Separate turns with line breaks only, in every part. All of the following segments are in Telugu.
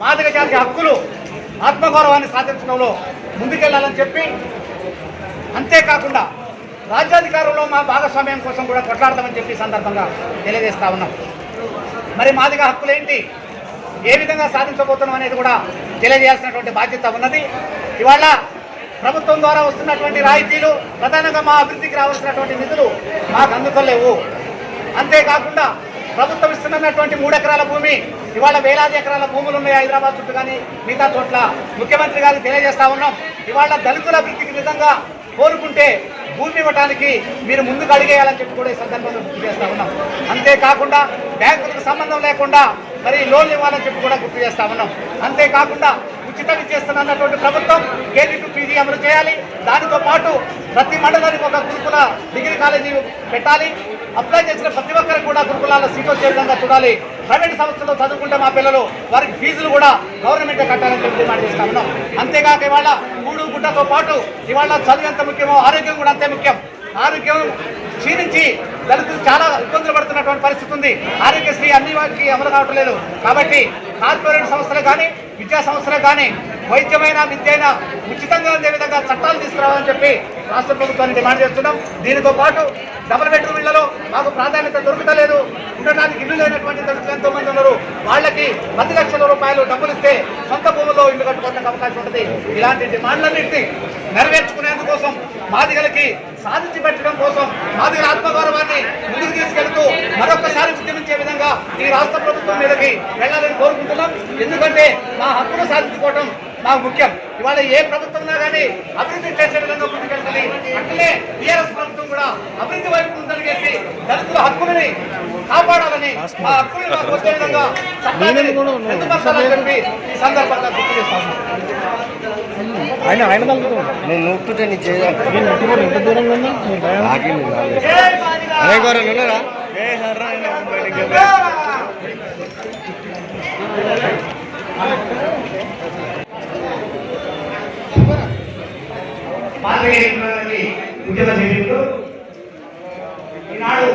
మాదిగ జాతి హక్కులు ఆత్మగౌరవాన్ని సాధించడంలో ముందుకెళ్ళాలని చెప్పి అంతేకాకుండా రాజ్యాధికారంలో మా భాగస్వామ్యం కోసం కూడా కొట్లాడదామని చెప్పి సందర్భంగా తెలియజేస్తా ఉన్నాం. మరి మాదిగ హక్కులు ఏంటి? ఏ విధంగా సాధించబోతున్నాం అనేది కూడా తెలియజేయాల్సినటువంటి బాధ్యత ఉన్నది. ఇవాళ ప్రభుత్వం ద్వారా వస్తున్నటువంటి రాయితీలు ప్రధానంగా మా అభివృద్ధికి రావాల్సినటువంటి నిధులు మాకు అందుకోలేవు. అంతేకాకుండా ప్రభుత్వం ఇస్తున్నటువంటి మూడు ఎకరాల భూమి ఇవాళ వేలాది ఎకరాల భూములు ఉన్నాయి హైదరాబాద్ చుట్టూ కానీ మిగతా చోట్ల. ముఖ్యమంత్రి గారికి తెలియజేస్తా ఉన్నాం. ఇవాళ దళితుల అభివృద్ధికి నిజంగా కోరుకుంటే భూమి ఇవ్వడానికి మీరు ముందుకు అడిగేయాలని చెప్పి కూడా ఈ సందర్భంలో గుర్తు చేస్తా ఉన్నాం. అంతేకాకుండా బ్యాంకులకు సంబంధం లేకుండా మరి లోన్లు ఇవ్వాలని చెప్పి కూడా గుర్తు చేస్తా ఉన్నాం. అంతేకాకుండా ఉచిత విద్య ప్రభుత్వం కేజీ టు పీజీ అమలు చేయాలి. దానితో పాటు ప్రతి మండలానికి ఒక గురుకుల డిగ్రీ కాలేజీ పెట్టాలి. అప్లై చేసిన ప్రతి ఒక్కరికి కూడా గురుకులాల్లో సీట్ వచ్చే విధంగా చూడాలి. ప్రైవేట్ సంస్థలో చదువుకుంటే మా పిల్లలు వారికి ఫీజులు కూడా గవర్నమెంటే కట్టాలని చెప్పి డిమాండ్ చేస్తా ఉన్నాం. అంతేకాక ఇవాళ మూడు గుడ్డతో పాటు ఇవాళ చదువు ఎంత ముఖ్యమో ఆరోగ్యం కూడా అంతే ముఖ్యం. ఆరోగ్యం క్షీణించి దళితులు చాలా ఇబ్బందులు పడుతున్నటువంటి పరిస్థితి ఉంది. ఆరోగ్యశ్రీ అన్ని వాటికి అమలు కావటం లేదు కాబట్టి కార్పొరేట్ సంస్థలు కానీ విద్యా సంస్థలకు కానీ వైద్యమైన విద్యైన ఉచితంగా ఉండే విధంగా చట్టాలు తీసుకురావాలని చెప్పి రాష్ట్ర ప్రభుత్వాన్ని డిమాండ్ చేస్తున్నాం. దీనితో పాటు డబుల్ బెడ్రూమ్ ఇళ్ళలో మాకు ప్రాధాన్యత దొరుకుతలేదు ఉండడానికి ఇల్లు లేనటువంటి దళితులు ఎంతో మంది ఉన్నారు. వాళ్ళకి పది లక్షల రూపాయలు డబ్బులు ఇస్తే సొంత భూముల్లో ఇల్లు కట్టుకోవడానికి అవకాశం ఉంటుంది. ఇలాంటి డిమాండ్లన్నింటినీ నెరవేర్చుకునేందుకోసం మాదిగలకి సాధించి పెట్టడం కోసం మాదిగల ఆత్మగౌరవాన్ని ముందుకు తీసుకెళ్తూ మరొకసారి ఉద్యమించే విధంగా ఈ రాష్ట్ర ప్రభుత్వం మీదకి ఎందుకంటే మా హక్కును సాధించుకోవడం మాకు ముఖ్యం. ఇవాళ ఏ ప్రభుత్వం ఉన్నా కానీ అభివృద్ధి చేసే విధంగా ముందుకెళ్తుంది అట్లే టీఆర్ఎస్ ప్రభుత్వం కూడా అభివృద్ధి వైపు ముందరిగేసి దళితుల హక్కులని కాపాడాలని మా హక్కులు మాకు వచ్చే విధంగా చట్టాన్ని పొందుపరచాలని చెప్పి ఈ సందర్భంగా గుర్తు చేస్తాము
ఆయన ఆయన తగ్గుతుంది
నువ్వు నొక్కుంటే నీ చేయాలి
నేను నట్టుకోరు ఎంత దూరంగా ఉన్నా? నేను భయం?
ఆగింది
జై మాదిగా!
అనే గౌరవం
ఉద్యమ సైనికులు ఈనాడు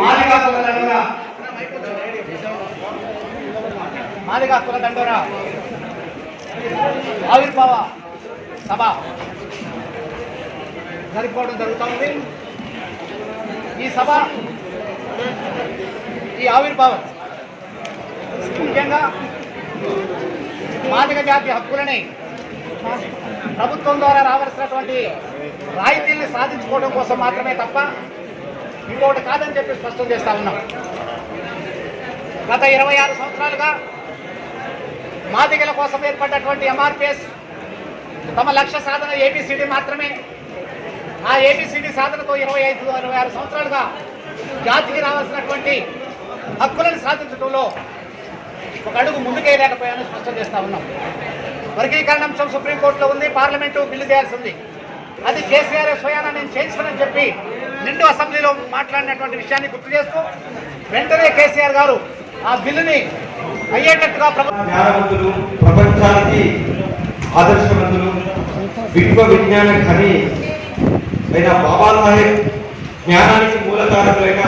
మాదిగా కుల మాదిగా కుల ఆవిర్భావ సభ జరుపుకోవడం జరుగుతూ ఉంది. ఈ సభ ఈ ఆవిర్భావం ముఖ్యంగా మాదిక జాతి హక్కులని ప్రభుత్వం ద్వారా రావాల్సినటువంటి రాయితీల్ని సాధించుకోవడం కోసం మాత్రమే తప్ప ఇంకోటి కాదని చెప్పి స్పష్టం చేస్తా ఉన్నాం. గత ఇరవై ఆరు సంవత్సరాలుగా మాదిగల కోసం ఏర్పడ్డటువంటి ఎంఆర్పిఎస్ తమ లక్ష్య సాధన ఏబిసిడి మాత్రమే. ఆ ఏబిసిడి సాధనతో ఇరవై ఐదు ఇరవై ఆరు సంవత్సరాలుగా జాతికి రావాల్సినటువంటి హక్కులను సాధించడంలో ఒక అడుగు ముందుకేయలేకపోయాను స్పష్టం చేస్తా ఉన్నాం. వర్గీకరణ అంశం సుప్రీంకోర్టులో ఉంది పార్లమెంటు బిల్లు చేయాల్సి ఉంది అది కేసీఆర్ స్వయానా నేను చేయించనని చెప్పి నిండు అసెంబ్లీలో మాట్లాడినటువంటి విషయాన్ని గుర్తు చేస్తూ వెంటనే కేసీఆర్ గారు ఆ బిల్లుని అయ్యేటట్టుగా ప్రభుత్వం
జ్ఞానవంతులు ప్రపంచానికి ఆదర్శవంతులు విశ్వ విజ్ఞాన ఖని అయిన బాబాసాహెబ్ జ్ఞానానికి మూలకారకులైన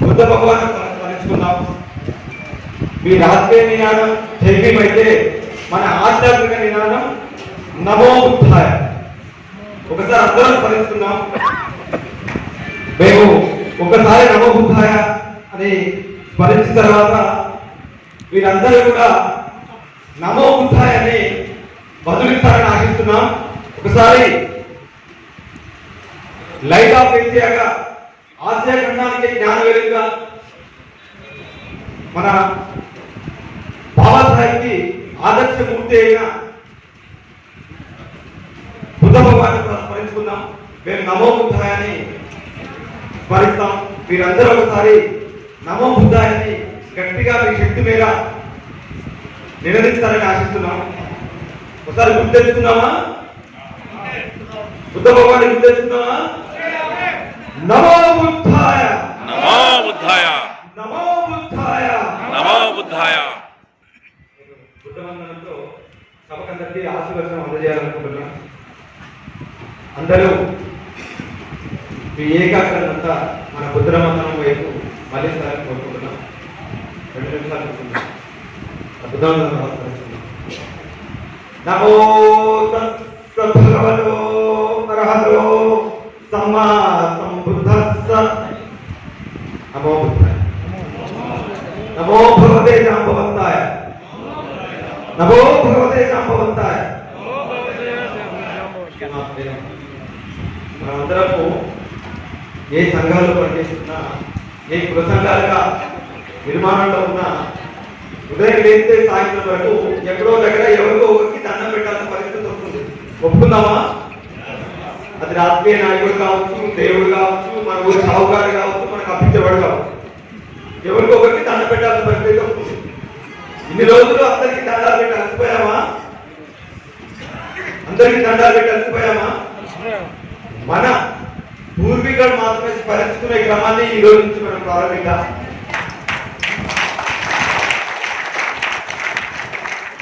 బుద్ధ భగవాన్ మీ రాజకీయ నినాదం అయితే మన ఆధ్యాత్మిక నినాదం నమో ఒకసారి అందరం స్మరించుకున్నాం మేము ఒకసారి నమో అని స్మరించిన తర్వాత మీరందరూ కూడా నమో అని బదులిస్తారని ఆశిస్తున్నాం. ఒకసారి లైట్ ఆఫ్ ఇండియాగా ఆసియా ఖండానికి జ్ఞాన వెలుగుగా మన బాబాసాహెబ్కి ఆదర్శమూర్తి అయిన బుద్ధ భగవాన్ని స్మరించుకుందాం. మేము నమో బుద్ధాయ అని స్మరిస్తాం. మీరందరూ ఒకసారి నమో బుద్ధాయని గట్టిగా మీ శక్తి మేర నిలదీస్తారని ఆశిస్తున్నాం. ఒకసారి గుర్తెచ్చుకుందామా? బుద్ధ భగవాన్ని గుర్తెచ్చుకుందామా? నమో బుద్ధాయ.
నమో బుద్ధాయ.
నమో బుద్ధాయ.
నమో బుద్ధాయ.
బుద్ధ సభకందరికీ ఆశీర్వచనం అందజేయాలనుకుంటున్నాం. అందరూ మీ ఏకాగ్రత మన బుద్ధ వందనం వైపు మళ్ళీ సార్ కోరుకుంటున్నాం. రెండు నిమిషాలు కూర్చున్నాం అద్భుతమైన నమస్కరిస్తున్నాం. నమో తస్స భగవతో అర్హతో సమ్మా సంబుద్ధస్స నమో బుద్ధాయ నమో భగవతే జాంబవంతాయ నమో భగవతే జాంబవంతాయ మనమందరము ఏ సంఘాలు పనిచేస్తున్నా ఏ కుల సంఘాలుగా నిర్మాణంలో ఉన్నా ఉదయం లేస్తే సాయంత్రం వరకు ఎక్కడో దగ్గర ఎవరికో ఒకరికి దండం పెట్టాల్సిన పరిస్థితి వస్తుంది. ఒప్పుకుందామా? అది రాజకీయ నాయకుడు కావచ్చు దేవుడు కావచ్చు మన ఊరి సాహుకారు కావచ్చు మనకు అప్పించేవాడు కావచ్చు. ఎవరికో ఒకరికి దండం పెట్టాల్సిన పరిస్థితి వస్తుంది. ఇన్ని రోజులు అందరికి దండాలు పెట్టి అలసిపోయామా అందరికి దండాలు పెట్టి అలసిపోయామా మన పూర్వీకులు మాత్రమే స్మరించుకునే క్రమాన్ని ఈ రోజు నుంచి మనం ప్రారంభిద్దాం.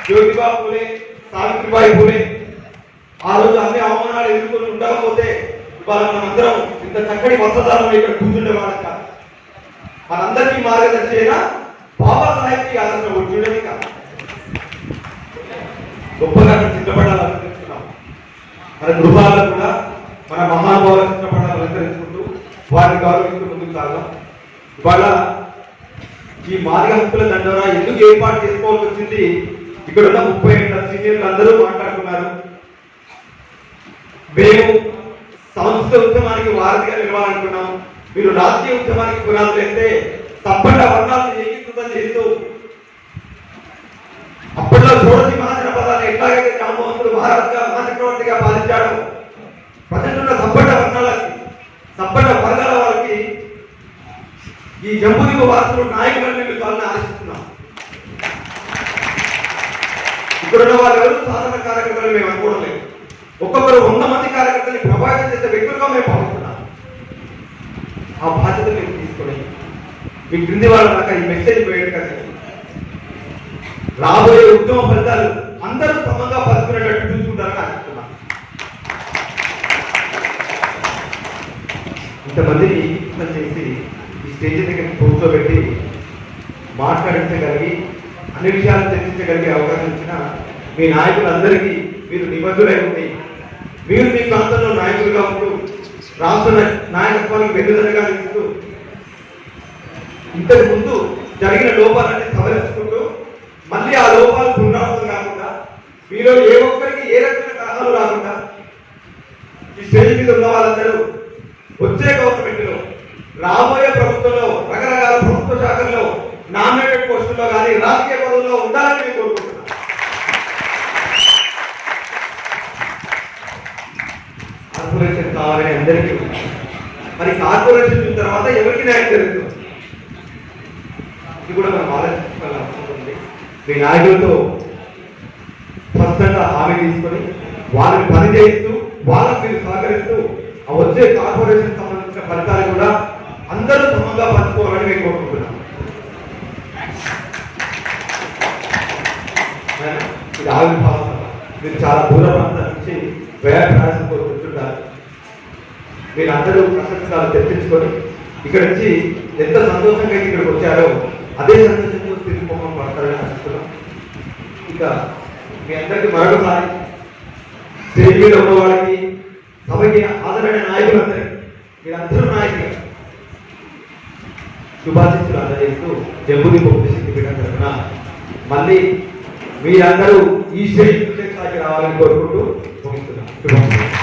జ్యోతిబా పూలే సావిత్రిబాయి పూలే ఆ రోజు అన్ని అవమానాలు ఎదుర్కొని ఉండకపోతే ఇవాళ మనందరం ఇంత చక్కటి వసతాలను ఇక్కడ కూర్చుండే వాళ్ళక మనందరికీ మార్గదర్శి అయినా బాబా సాహెబ్కి ఆదరణ కూర్చుండేది కాదు. గొప్పగా చిత్రపటాలు మన గృహాలకు ఇవాళ ఈ మార్గ హక్కుల దండోరా ఎందుకు ఏర్పాటు చేసుకోవాల్సి వచ్చింది? ఇక్కడ ఉన్న ముప్పై ఏళ్ళ సీనియర్లు అందరూ మాట్లాడుకున్నారు. మేము సంస్కృత ఉద్యమానికి వారధిగా నిలవాలనుకున్నాం. మీరు రాజకీయ ఉద్యమానికి పునాదులు వేస్తే తప్పకుండా వర్ణాలను ఏకీకృతం చేస్తూ అప్పట్లో షోడశి మహాజన పదాలు ఎట్లాగైతే రామోహనుడు మహారాజుగా ఈ వాసులు నాయకులని మీకు మేము ఆశిస్తున్నాం. ఇక్కడున్న వాళ్ళు ఎవరు సాధారణ కార్యకర్తలు మేము అనుకోవడం లేదు. ఒక్కొక్కరు వంద మంది కార్యకర్తని ప్రభావితం చేసే వ్యక్తులుగా మేము భావిస్తున్నాం. ఆ బాధ్యత మీరు తీసుకొని మీ క్రింది వాళ్ళ దాకా ఈ మెసేజ్ పోయేట్టుగా రాబోయే ఉద్యమ ఫలితాలు అందరూ సమంగా పంచుకునేటట్టు చూసుకుంటారని ఆశిస్తున్నాం. ఇంతమందిని ఏకీకృతం చేసి ఈ స్టేజ్ దగ్గర కూర్చోబెట్టి మాట్లాడించగలిగి అన్ని విషయాలు చర్చించగలిగే అవకాశం ఇచ్చిన మీ నాయకులందరికీ మీరు నిబద్ధులై ఉంది మీరు మీ ప్రాంతంలో నాయకులుగా ఉంటూ రాష్ట్ర నాయకత్వానికి వెన్నుదలుగా ఇస్తూ ఇంతకు ముందు జరిగిన లోపాలన్నీ సవరించుకుంటూ మళ్ళీ ఆ లోపాలు పునరావృతం కాకుండా మీలో ఏ ఒక్కరికి ఏ రకమైన కలహాలు రాకుండా ఈ స్టేజ్ మీద ఉన్న వాళ్ళందరూ వచ్చే గవర్నమెంట్లో రాబోయే శాఖల్లో నామినేటెడ్ పోస్టుల్లో కానీ రాజకీయ పదవుల్లో ఉండాలని నేను కోరుకుంటున్నాను. కార్పొరేషన్ కావాలని అందరికీ మరి కార్పొరేషన్ వచ్చిన తర్వాత ఎవరికి న్యాయం జరుగుతుంది? ఇది కూడా మనం ఆలోచించుకోవాలనుకుంటుంది మీ నాయకులతో స్పష్టంగా హామీ తీసుకొని వాళ్ళని పనిచేస్తూ వాళ్ళకు మీరు సహకరిస్తూ వచ్చే కార్పొరేషన్ సంబంధించిన ఫలితాలు కూడా అందరూ సమంగా పంచుకోవాలని మేము కోరుకుంటున్నాం నాయనా, ఇది మీరు చాలా దూర ప్రాంతాల నుంచి వేరే ప్రయాసంతో కూర్చుంటారు అందరూ ప్రశంసలు చర్చించుకొని ఇక్కడ నుంచి ఎంత సంతోషంగా ఇక్కడికి వచ్చారో అదే సంతోషంతో తిరిగి మొహం పడతారని ఆశిస్తున్నాం. ఇక మీ అందరికీ మరొకసారి స్టేజ్ మీద ఉన్న వాళ్ళకి సభకి ఆదరణ నాయకులందరికీ మీరందరూ నాయకులు. శుభాశిస్సులు అందజేస్తూ జంబుది పొప్పి శక్తి తరఫున మళ్ళీ మీరందరూ ఈ స్టేజ్ స్థాయికి రావాలని కోరుకుంటూ ముగిస్తున్నాం. శుభాశిస్సులు